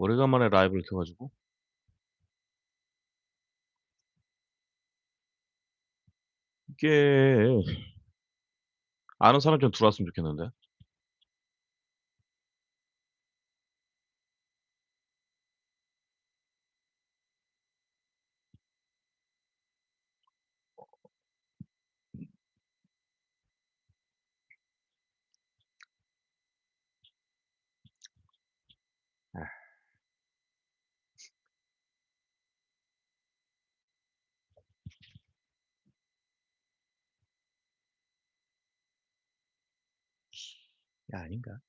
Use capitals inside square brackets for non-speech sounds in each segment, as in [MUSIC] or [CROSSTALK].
오래간만에 라이브를 켜 가지고 이게 아는 사람 좀 들어왔으면 좋겠는데. 야 아닌가?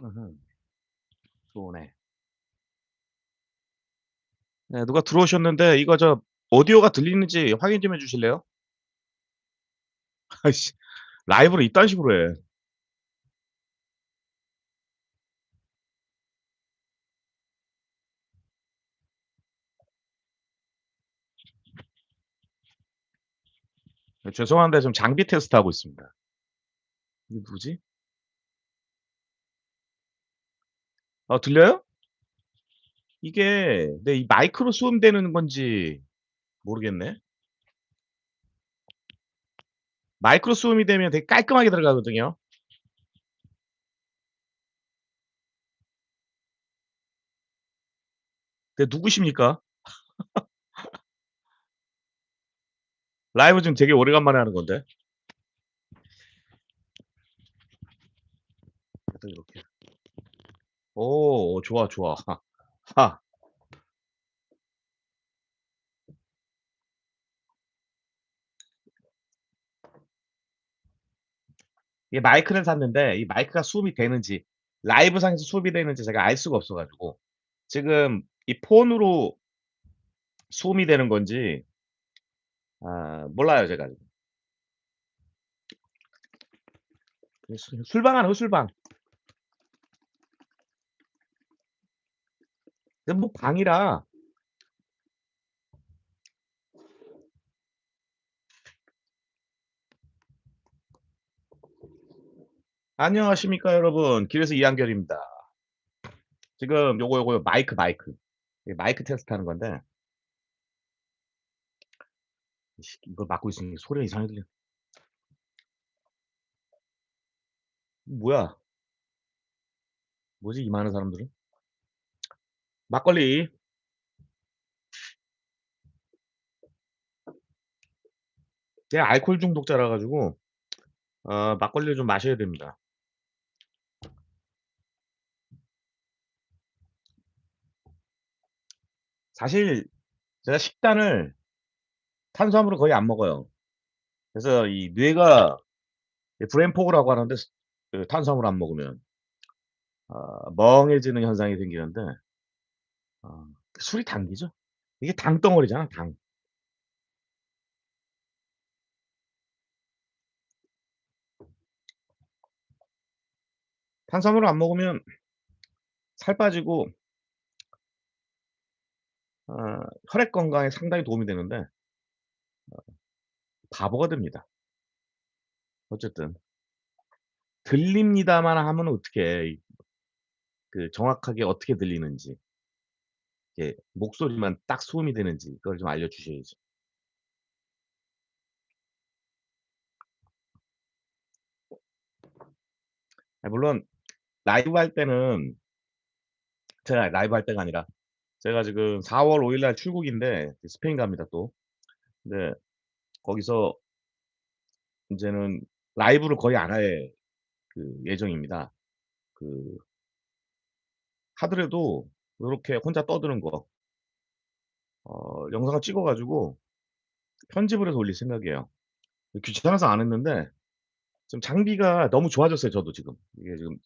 으흠. 좋으네. 네 누가 들어오셨는데 이거 저 오디오가 들리는지 확인 좀 해 주실래요? [LAUGHS] 아이씨 라이브를 이딴 식으로 해. 죄송한데 지금 장비 테스트하고 있습니다. 이게 누구지? 어 들려요? 이게 네이 마이크로 수음되는 건지 모르겠네. 마이크로 수음이 되면 되게 깔끔하게 들어가거든요. 네 누구십니까? [LAUGHS] 라이브 지금 되게 오래간만에 하는 건데. 다들 이렇게. 오 좋아, 좋아. 하. 이 마이크를 샀는데 이 마이크가 수음이 되는지 라이브 상에서 수음이 되는지 제가 알 수가 없어 가지고 지금 이 폰으로 수음이 되는 건지 아 몰라요 제가. 그술 술방하는 거 술방. 그뭐 방이라 안녕하십니까 여러분. 길에서 이한결입니다. 지금 요거, 요거 마이크, 마이크. 이 마이크 테스트 하는 건데 이 씨 이걸 막고 있으니 소리가 이상하게 들려. 뭐야? 뭐지 이 많은 사람들은? 막걸리. 제가 알코올 중독자라 가지고 어 막걸리를 좀 마셔야 됩니다. 사실 제가 식단을 탄수화물을 거의 안 먹어요. 그래서 이 뇌가 이 브레인 포그라고 하는데 스그 탄수화물을 안 먹으면 어 멍해지는 현상이 생기는데 어 술이 당기죠. 이게 당 덩어리잖아 당. 탄수화물을 안 먹으면 살 빠지고 어 혈액 건강에 상당히 도움이 되는데 어 바보가 됩니다. 어쨌든 들립니다만 하면. 이그 정확하게 어떻게 들리는지. 이게 목소리만 딱 수음이 되는지 그걸 좀 알려 주셔야지. 아 물론 라이브 할 때는 제가 라이브 할 때가 아니라 제가 지금 4월 5일 날 출국인데 스페인 갑니다 또. 근데 거기서 인제는 라이브를 거의 안 할 그 예정입니다. 그 하더라도 요렇게 혼자 떠드는 거 어 영상을 찍어 가지고 편집을 해서 올릴 생각이에요. 귀찮아서 안 했는데 지금 장비가 너무 좋아졌어요 저도 지금. 이게 지금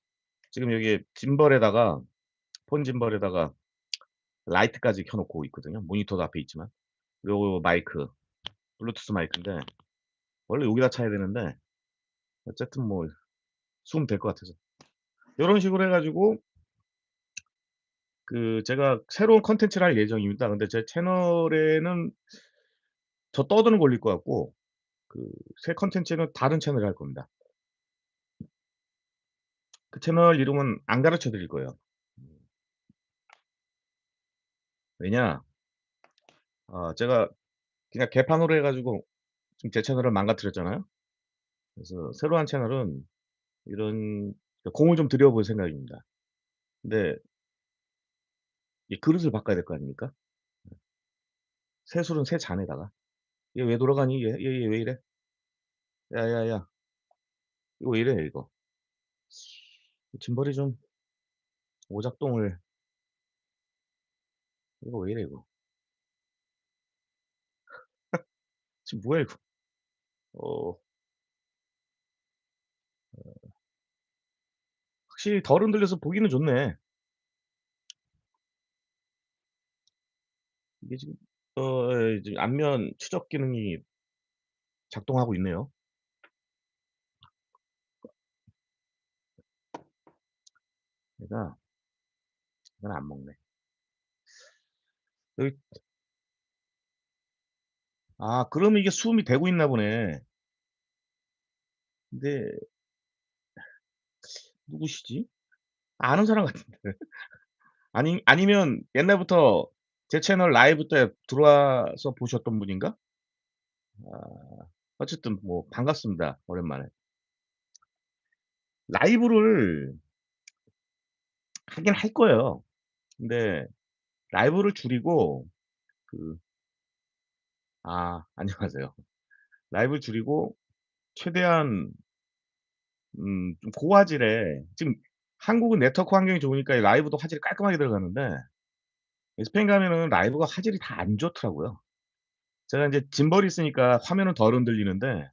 지금 여기 짐벌에다가 폰 짐벌에다가 라이트까지 켜 놓고 있거든요. 모니터도 앞에 있지만. 요거 마이크 블루투스 마이크인데 원래 여기다 차야 되는데 어쨌든 뭐 수음 될것 같아서. 요런 식으로 해 가지고 그 제가 새로운 콘텐츠를 할 예정입니다. 근데 제 채널에는 저 떠드는 거 올릴 것 같고 그새 콘텐츠는 다른 채널에 할 겁니다. 그 채널 이름은 안 가르쳐 드릴 거예요. 왜냐 어 제가 그냥 개판으로 해 가지고 지금 제 채널을 망가뜨렸잖아요. 그래서 새로 한 채널은 이런 그 공을 좀 들여 볼 생각입니다. 근데 이 그릇을 바꿔야 될 거 아닙니까? 새 술은 새 잔에다가. "얘 왜 돌아가니? 얘 얘 얘 왜 이래? 야야야." 이거 왜 이래 이거. 이 짐벌이 좀 오작동을 이거 왜 이래 이거. 지금 뭐야 이거. 어. 어. 확실히 덜 흔들려서 보기는 좋네. 이게 지금 어예 이제 안면 추적 기능이 작동하고 있네요. 얘가 이건 안 먹네. 여기 아 그러면 이게 수음이 되고 있나 보네. 근데 누구시지? 아는 사람 같은데. [LAUGHS] 아니 아니면 옛날부터 제 채널 라이브 때 들어와서 보셨던 분인가? 아 어쨌든 뭐 반갑습니다. 오랜만에. 라이브를 하긴 할 거예요. 근데 라이브를 줄이고 그 아 [LAUGHS] 안녕하세요. 라이브를 줄이고 최대한 음 좀 고화질의 지금 한국은 네트워크 환경이 좋으니까 이 라이브도 화질이 깔끔하게 들어가는데 이 스페인 가면은 라이브가 화질이 다 안 좋더라고요. 제가 인제 짐벌이 있으니까 화면은 덜 흔들리는데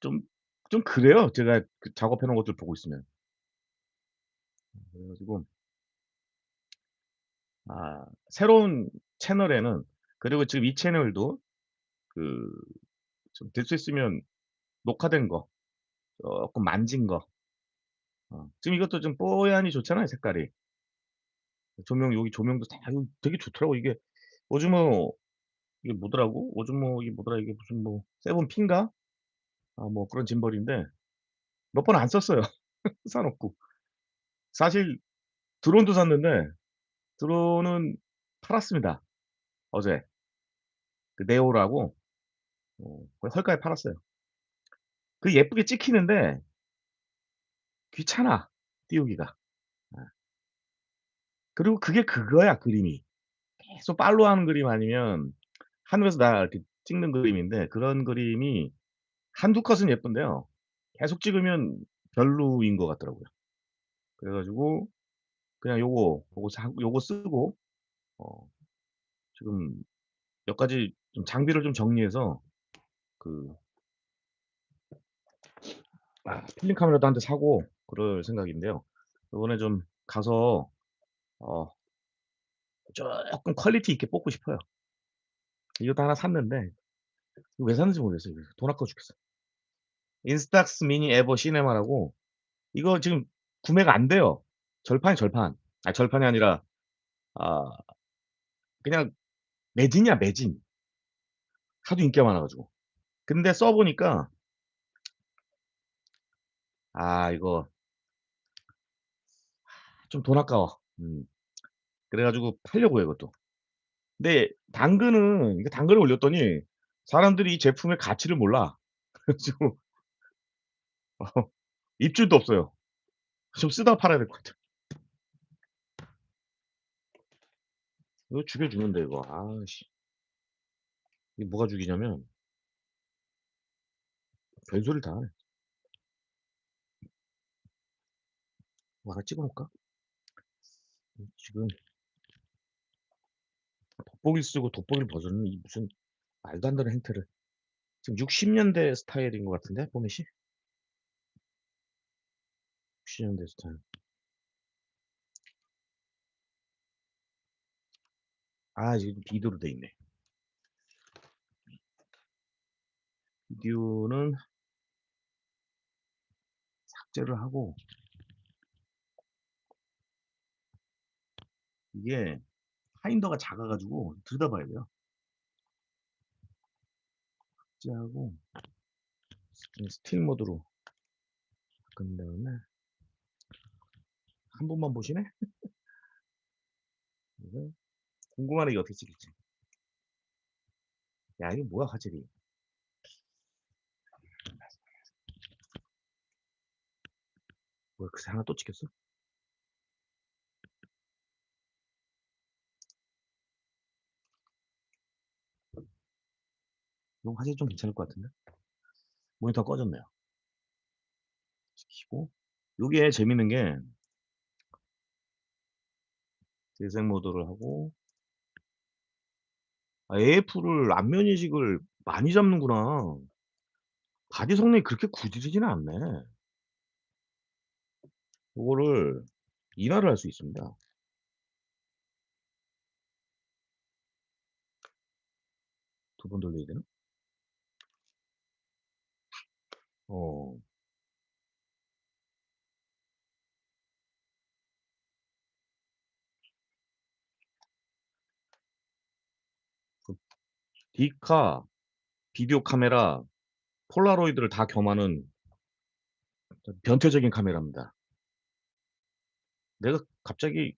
좀 좀 그래요. 제가 그 작업해 놓은 것들 보고 있으면. 그래 가지고 아 새로운 채널에는 그리고 지금 이 채널도 그 좀 될 수 있으면 녹화된 거 쪼끔 만진 거 어 지금 이것도 좀 뽀얀이 좋잖아요 색깔이. 조명 여기 조명도 다 되게 좋더라고 이게 오즈모 이게 뭐더라고? 오즈모 이게 뭐더라 이게 무슨 뭐 세븐피인가? 아 뭐 그런 짐벌인데 몇 번 안 썼어요 [LAUGHS] 사 놓고. 사실 드론도 샀는데 드론은 팔았습니다 어제. 그 네오라고 어 거의 헐가에 팔았어요. 그 예쁘게 찍히는데 귀찮아 띄우기가. 예. 그리고 그게 그거야 그림이. 계속 팔로우하는 그림 아니면 하늘에서 날 이렇게 찍는 그림인데 그런 그림이 1-2 컷은 예쁜데요. 계속 찍으면 별로인 것 같더라고요. 그래 가지고 그냥 요거, 요거 사 요거 쓰고 어 지금 몇 가지 좀 장비를 좀 정리해서 그 아 필름 카메라도 1대 사고 그럴 생각인데요. 요번에 좀 가서 어 쪼끔 퀄리티 있게 뽑고 싶어요. 이것도 하나 샀는데 왜 샀는지 모르겠어요. 돈 아까워 죽겠어. 인스탁스 미니 에버 시네마라고 이거 지금 구매가 안 돼요. 절판이에요 절판. 아 절판이 아니라 아 그냥 매진이야 매진. 하도 인기가 많아 가지고. 근데 써 보니까 아 이거 좀 돈 아까워. 음. 그래 가지고 팔려고요 이것도. 근데 당근은 이게 당근을 올렸더니 사람들이 이 제품의 가치를 몰라. 그래 가지고 어 [LAUGHS] 입줄도 없어요. 좀 쓰다가 팔아야 될 것 같아. 이거 죽여 주는데 이거. 아씨. 이게 뭐가 죽이냐면 별소리를 다 하네. 뭐 하나 찍어 놓을까? 음 지금 돋보기를 쓰고 돋보기를 벗었는 이 무슨 말도 안 되는 행태를. 지금 60 년대 스타일인 것 같은데 포맷이? 60 년대 스타일. 아 이게 비디오로 돼 있네. 비디오는 삭제를 하고 이게 파인더가 작아 가지고 들여다봐야 돼요. 삭제하고 이 스틸 모드로 바꾼 다음에 한 분만 보시네? [LAUGHS] 궁금하네 이게 어떻게 찍힐지. 야 이게 뭐야 화질이. 뭐야 글쎄 하나 또 찍혔어? 이거 화질이 좀 괜찮을 것 같은데? 모니터 꺼졌네요. 켜고 요게 재밌는 게 재생 모드를 하고 아 AF를 안면 이식을 많이 잡는구나. 바디 성능이 그렇게 구리지는 않네. 요거를 인하를 할 수 있습니다. 두 번 돌려야 되나? 어. 디카, 비디오 카메라, 폴라로이드를 다 겸하는 변태적인 카메라입니다. 내가 갑자기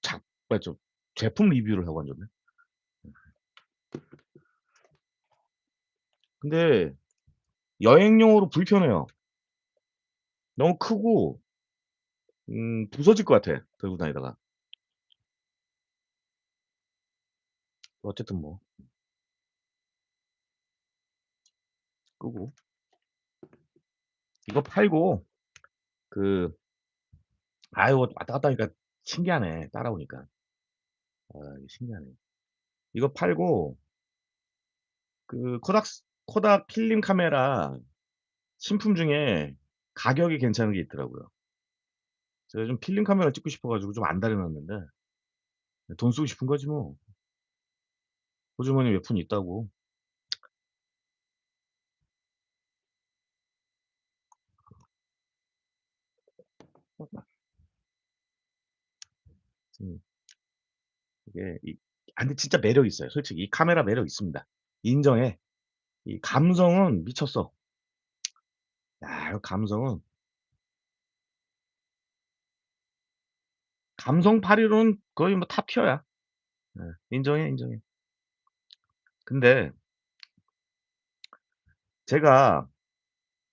작저 제품 리뷰를 하고 앉았네. 근데 여행용으로 불편해요. 너무 크고 음 부서질 것 같아 들고 다니다가. 어쨌든 뭐. 끄고. 이거 팔고 그 아유 왔다 갔다 하니까 신기하네 따라오니까. 아 신기하네. 이거 팔고 그 코닥 스 코닥 필름 카메라 신품 중에 가격이 괜찮은 게 있더라고요. 제가 요즘 필름 카메라 찍고 싶어 가지고 좀 안달해 놨는데 돈 쓰고 싶은 거지 뭐. 호주머니에 몇푼 있다고. 음. 이게 이 아 근데 진짜 매력 있어요. 솔직히 이 카메라 매력 있습니다. 인정해. 이 감성은 미쳤어. 야 이 감성은 감성 파리로는 거의 뭐 탑 티어야. 예. 인정해, 인정해. 근데 제가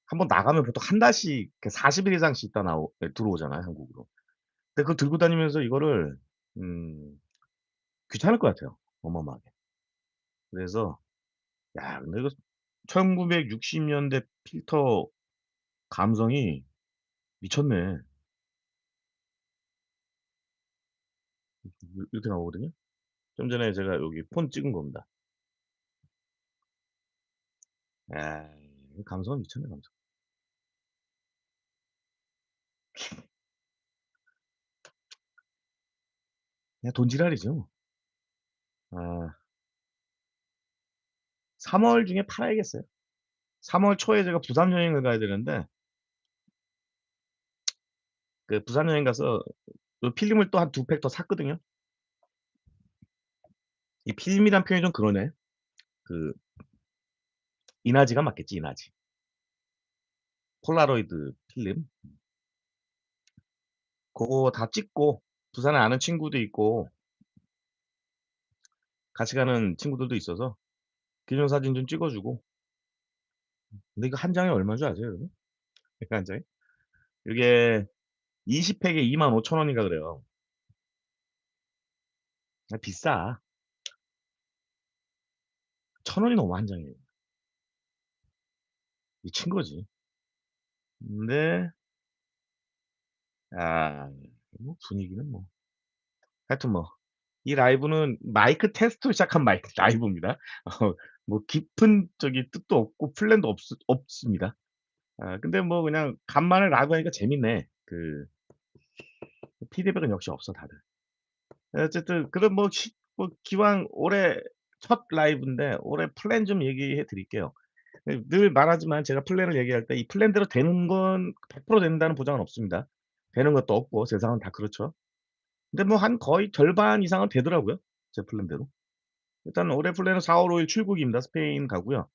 한번 나가면 보통 1 달씩 그 40 일 이상씩 있다 나오 예 들어오잖아요 한국으로. 근데 그거 들고 다니면서 이거를 음 귀찮을 것 같아요 어마어마하게. 그래서 야 근데 이거 1960 년대 필터 감성이 미쳤네. 이 이렇게 나오거든요. 좀 전에 제가 여기 폰 찍은 겁니다. 야 이 감성은 미쳤네 감성. 그냥 돈 지랄이죠. 아. 3 월 중에 팔아야겠어요. 3 월 초에 제가 부산 여행을 가야 되는데 그 부산 여행 가서 요 필름을 또 한 2 팩 더 샀거든요. 이 필름이란 표현이 좀 그러네. 그 인화지가 맞겠지 인화지. 폴라로이드 필름. 고거 다 찍고 부산에 아는 친구도 있고 같이 가는 친구들도 있어서 기념사진 좀 찍어 주고 근데 이거 한 장에 얼마인 줄 아세요 여러분? [LAUGHS] 이거 한 장에? 이게 20 팩에 25,000 원인가 그래요. 아 비싸. 1,000 원이 넘어 한 장에. 미친 거지. 근데 아 뭐 분위기는 뭐 하여튼 뭐 이 라이브는 마이크 테스트로 시작한 마이크 [LAUGHS] 라이브입니다. 어 뭐 깊은 저기 뜻도 없고 플랜도 없 없습니다. 아 근데 뭐 그냥 간만에 라이브 하니까 재밌네. 그 피드백은 역시 없어 다들. 어쨌든 그럼 뭐 시 뭐 기왕 올해 첫 라이브인데 올해 플랜 좀 얘기해 드릴게요. 예늘 말하지만 제가 플랜을 얘기할 때 이 플랜대로 되는 건 100% 된다는 보장은 없습니다. 되는 것도 없고 세상은 다 그렇죠. 근데 뭐 한 거의 절반 이상은 되더라고요, 제 플랜대로. 일단 올해 플랜은 4월 5일 출국입니다. 스페인 가고요.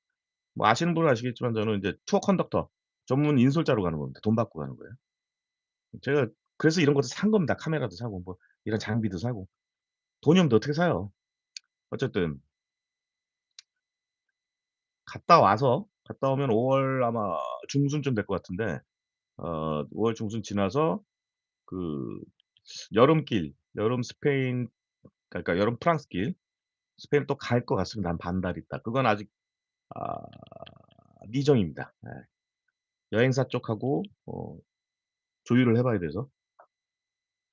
뭐 아시는 분은 아시겠지만 저는 인제 투어 컨덕터 전문 인솔자로 가는 겁니다. 돈 받고 가는 거예요. 제가 그래서 이런 것도 산 겁니다. 카메라도 사고 뭐 이런 장비도 사고. 돈이 없는데 어떻게 사요. 어쨌든 갔다 와서 갔다 오면 5월 아마 중순쯤 될 것 같은데 어 5월 중순 지나서 그 여름길 여름 스페인 그러니까 여름 프랑스길 스페인을 또갈 것 같습니다. 한 반달 있다. 그건 아직 아 미정입니다. 예. 여행사 쪽하고 어 조율을 해 봐야 돼서.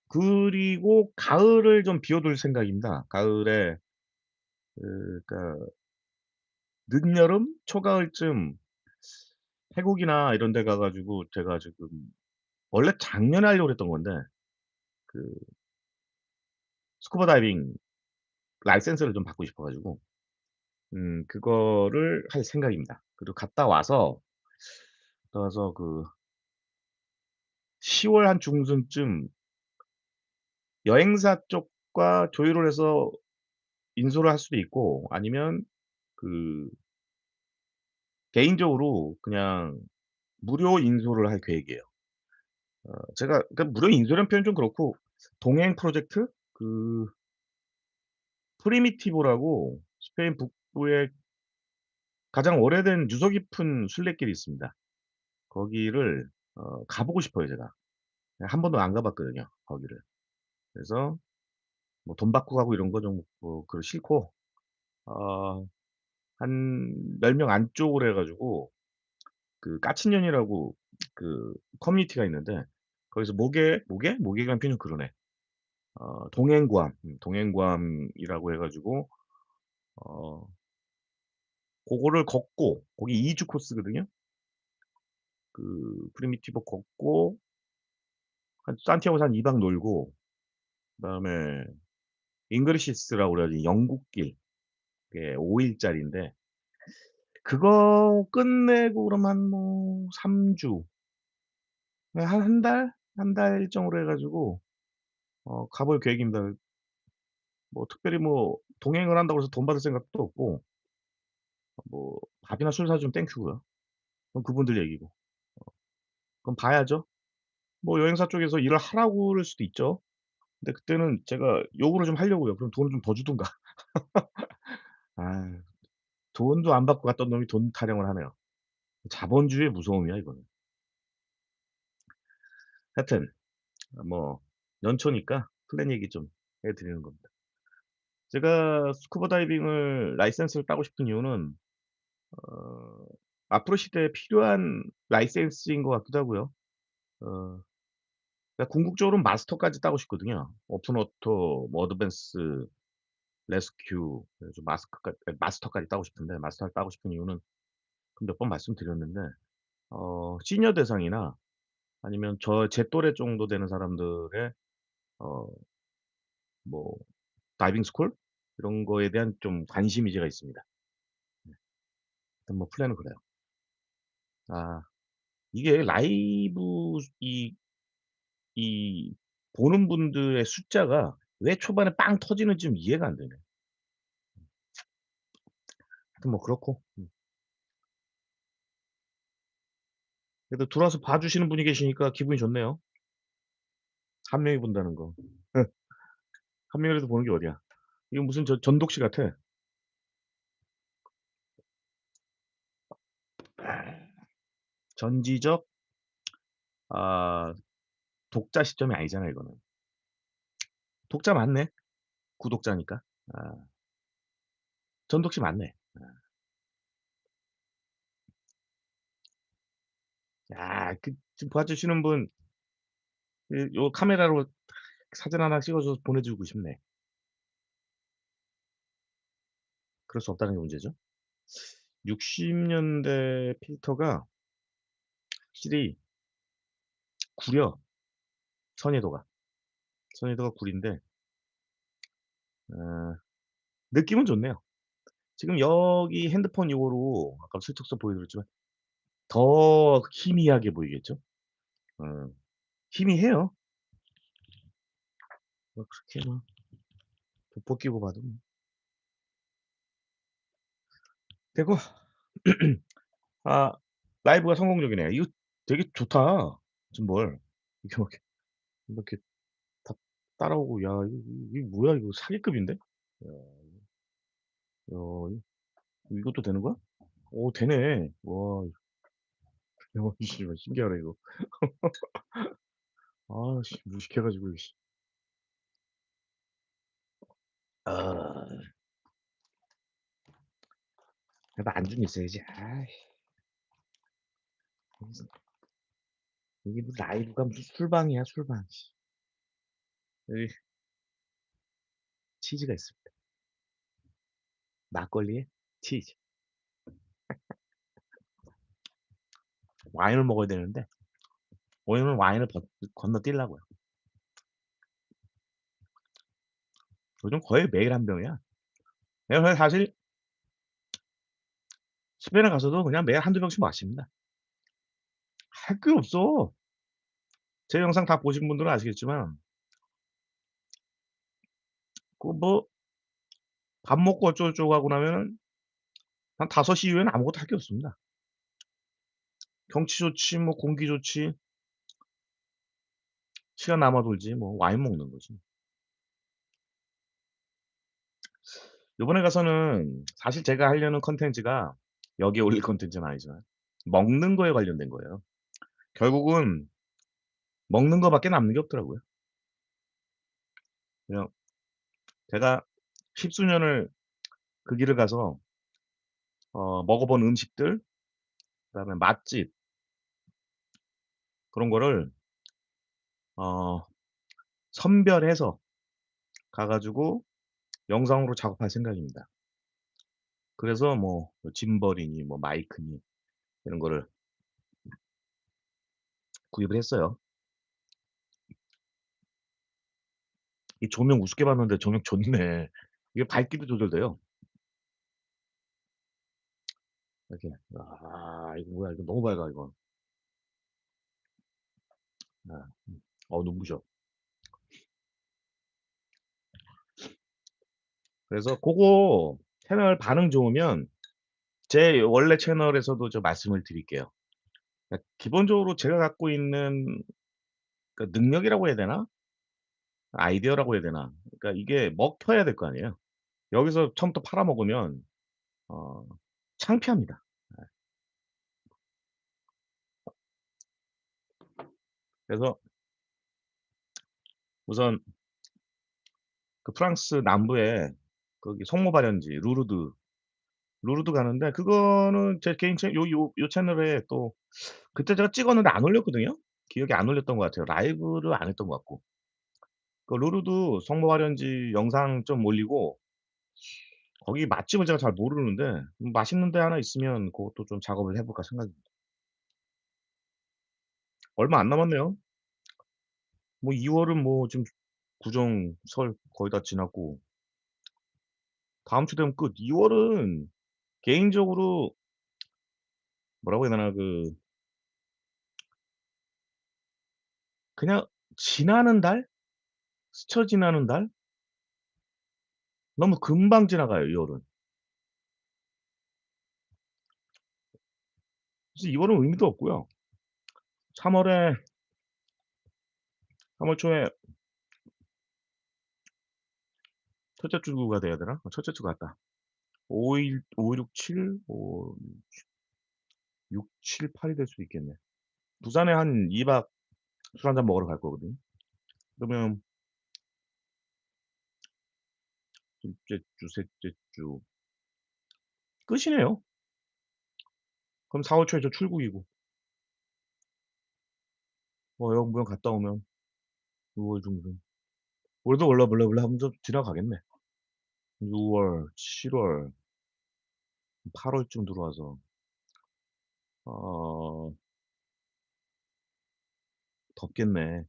그리고 가을을 좀 비워 둘 생각입니다. 가을에 그 그러니까 늦여름, 초가을쯤 태국이나 이런 데 가 가지고 제가 지금 원래 작년에 하려고 그랬던 건데 그 스쿠버 다이빙 라이센스를 좀 받고 싶어 가지고 음 그거를 할 생각입니다. 그리고 갔다 와서 갔다 와서 그 10 월 한 중순쯤 여행사 쪽과 조율을 해서 인솔을 할 수도 있고 아니면 그 개인적으로 그냥 무료 인솔을 할 계획이에요. 어 제가 그러니까 무료 인솔이라는 표현은 좀 그렇고 동행 프로젝트 그 프리미티보라고 스페인 북부에 가장 오래된 유서 깊은 순례길이 있습니다. 거기를 어 가 보고 싶어요 제가. 예한 번도 안 가 봤거든요 거기를. 그래서 뭐 돈 받고 가고 이런 거 좀 뭐 그거 싫고 어 한 10 명 안쪽으로 해 가지고 그 까친년이라고 그 커뮤니티가 있는데 거기서 모계 모계? 모계라는 표현이 그러네. 어 동행구함, 음 동행구함이라고 해 가지고 어 고거를 걷고 거기 2주 코스거든요. 그 프리미티보 걷고 한 산티아고에서 한 2박 놀고 그 다음에 잉그리시스라고 그래 가지고 영국길 그게 5 일짜리인데 그거 끝내고 그러면 한뭐3주네한한 달? 한달 일정으로 해 가지고 어 가 볼 계획입니다. 뭐 특별히 뭐 동행을 한다고 해서 돈 받을 생각도 없고 뭐 밥이나 술 사 주면 땡큐고요. 그건 그분들 얘기고. 그건 봐야죠. 뭐 여행사 쪽에서 일을 하라고 그럴 수도 있죠. 근데 그때는 제가 요구를 좀 하려고요. 그럼 돈을 좀 더 주든가. [LAUGHS] 아 돈도 안 받고 갔던 놈이 돈 타령을 하네요. 자본주의의 무서움이야 이거는. 하여튼 아뭐 연초니까 플랜 얘기 좀 해 드리는 겁니다. 제가 스쿠버 다이빙을 라이센스를 따고 싶은 이유는 어 앞으로 시대에 필요한 라이센스인 것 같기도 하고요. 어 궁극적으로는 마스터까지 따고 싶거든요. 오픈 워터 뭐 어드밴스 레스큐 그래서 마스크까 아 마스터까지 따고 싶은데 마스터를 따고 싶은 이유는 그몇번 말씀드렸는데 어 시니어 대상이나 아니면 저 제 또래 정도 되는 사람들의 어 뭐 다이빙 스쿨 이런 거에 대한 좀 관심이 제가 있습니다. 네. 하여튼 뭐 플랜은 그래요. 아 이게 라이브 이 이 보는 분들의 숫자가 왜 초반에 빵 터지는지 좀 이해가 안 되네. 하여튼 뭐 그렇고 음. 그래도 들어와서 봐 주시는 분이 계시니까 기분이 좋네요. 한 명이 본다는 거. [LAUGHS] 한 명이라도 보는 게 어디야. 이거 무슨 저 전독시 같아. [CLEARS THROAT] 전지적 아 독자 시점이 아니잖아 이거는. 독자 맞네. 구독자니까. 아 전독시 맞네. 야 그 지금 봐 주시는 분 그 요 카메라로 사진 하나 찍어 줘서 보내 주고 싶네. 그럴 수 없다는 게 문제죠. 60 년대 필터가 확실히 구려 선의도가. 선의도가 구린데 어 느낌은 좋네요. 지금 여기 핸드폰 요거로 아까 슬쩍 보여 드렸지만 더 희미하게 보이겠죠? 어 희미해요. 뭐 그렇게 뭐 돋보 끼고 봐도 뭐 되고 [CLEARS THROAT] 아 라이브가 성공적이네. 이거 되게 좋다. 짐벌. 이렇게 막 이렇게 다 따라오고 야 이거 이게 뭐야 이거 사기급인데? 야. 야이 이것도 되는 거야? 어 되네. 와. 야 씨발 신기하네 이거. [LAUGHS] 아 씨 무식해 가지고 씨. 아. 그래도 안주는 있어야지. 무슨 이게 무슨 라이브가 무슨 술방이야 술방. 씨. 여기 치즈가 있습니다. 막걸리에 치즈. 와인을 먹어야 되는데 오늘은 와인을 버 건너뛰려고요. 요즘 거의 매일 1 병이야. 내가 사실 스페인에 가서도 그냥 매일 1-2 병씩 마십니다. 할 게 없어. 제 영상 다 보신 분들은 아시겠지만 그 뭐 밥 먹고 어쩌고저쩌고 하고 나면은 한 5시 이후에는 아무것도 할 게 없습니다. 경치 좋지 뭐 공기 좋지 시간 남아 돌지 뭐 와인 먹는 거지. 요번에 가서는 사실 제가 하려는 콘텐츠가 여기에 올릴 콘텐츠는 아니지만 먹는 거에 관련된 거예요. 결국은 먹는 거밖에 남는 게 없더라고요. 그냥 제가 십수년을 그 길을 가서 어 먹어 본 음식들 그다음에 맛집 그런 거를 어 선별해서 가 가지고 영상으로 작업할 생각입니다. 그래서 뭐뭐 짐벌이니 뭐 마이크니 이런 거를 구입을 했어요. 이 조명 우습게 봤는데 조명 좋네. 이게 밝기도 조절돼요. 이렇게 아 이거 뭐야 이거 너무 밝아 이거. 아 음. 어 눈부셔. 그래서 고거 채널 반응 좋으면 제 원래 채널에서도 좀 말씀을 드릴게요. 그러니까 기본적으로 제가 갖고 있는 그 능력이라고 해야 되나? 아이디어라고 해야 되나? 그러니까 이게 먹혀야 될 거 아니에요. 여기서 처음부터 팔아먹으면 어 창피합니다. 그래서 우선 그 프랑스 남부에 거기 성모발연지 루르드, 루르드 가는데 그거는 제 개인 채 요 요 요 채널에 또 그때 제가 찍었는데 안 올렸거든요. 기억이 안 올렸던 것 같아요. 라이브를 안 했던 것 같고. 그 루르드 성모발연지 영상 좀 올리고 거기 맛집을 제가 잘 모르는데 음 맛있는 데 하나 있으면 고것도 좀 작업을 해 볼까 생각입니다. 얼마 안 남았네요. 뭐 2 월은 뭐 지금 구정, 설 거의 다 지났고 다음 주 되면 끝. 2 월은 개인적으로 뭐라고 해야 되나 그 그냥 지나는 달? 스쳐 지나는 달? 너무 금방 지나가요 2 월은. 그래서 2 월은 의미도 없고요. 3 월에 3월 초에 첫째 주가 돼야 되나? 어 첫째 주 같다. 5일 5, 6, 7 5 6, 7, 8이 될 수도 있겠네. 부산에 한 2박 술 한잔 먹으러 갈 거거든요. 그러면 둘째 주, 셋째 주 끝이네요. 그럼 4월 초에 저 출국이고 뭐 영 무영 갔다 오면 6월 중순 올해도 월라 몰라 몰라 하면 좀 지나가겠네. 6 월, 7 월, 8 월쯤 들어와서 어 덥겠네.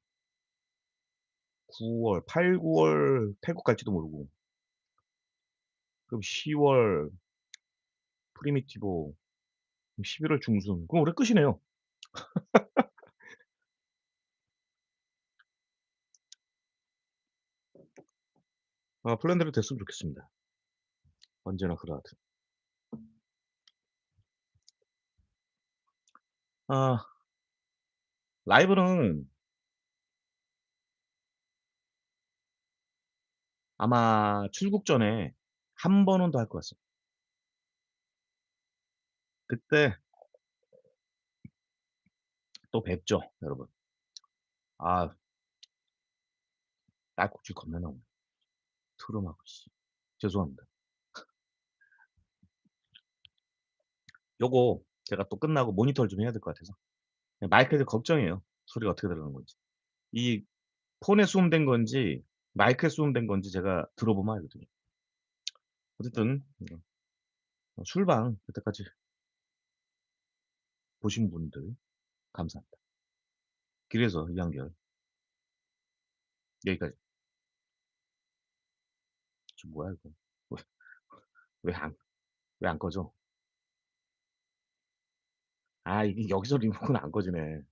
9 월, 8, 9월 태국 갈지도 모르고 그럼 10월 프리미티보 그럼 11월 중순 그럼 올해 끝이네요. 아 플랜대로 됐으면 좋겠습니다. 언제나 그러하듯. 아. 라이브는 아마 출국 전에 1 번은 더 할 것 같습 그때 또 뵙죠, 여러분. 아. 딸꾹질 겁나 나오네. 트름하고 씨. 죄송합니다. 요거 제가 또 끝나고 모니터를 좀 해야 될 것 같아서. 예 마이크에서 걱정이에요, 소리가 어떻게 들어가는 건지. 이 폰에 수음된 건지 마이크에 수음된 건지 제가 들어보면 알거든요. 어쨌든 음어 술방 여태까지 보신 분들 감사합니다. 그래서 이 한결 여기까지. 저 뭐야 이거. 왜 [LAUGHS] 왜안 왜 안 꺼져? 아 이게 여기서 리모컨 안 꺼지네.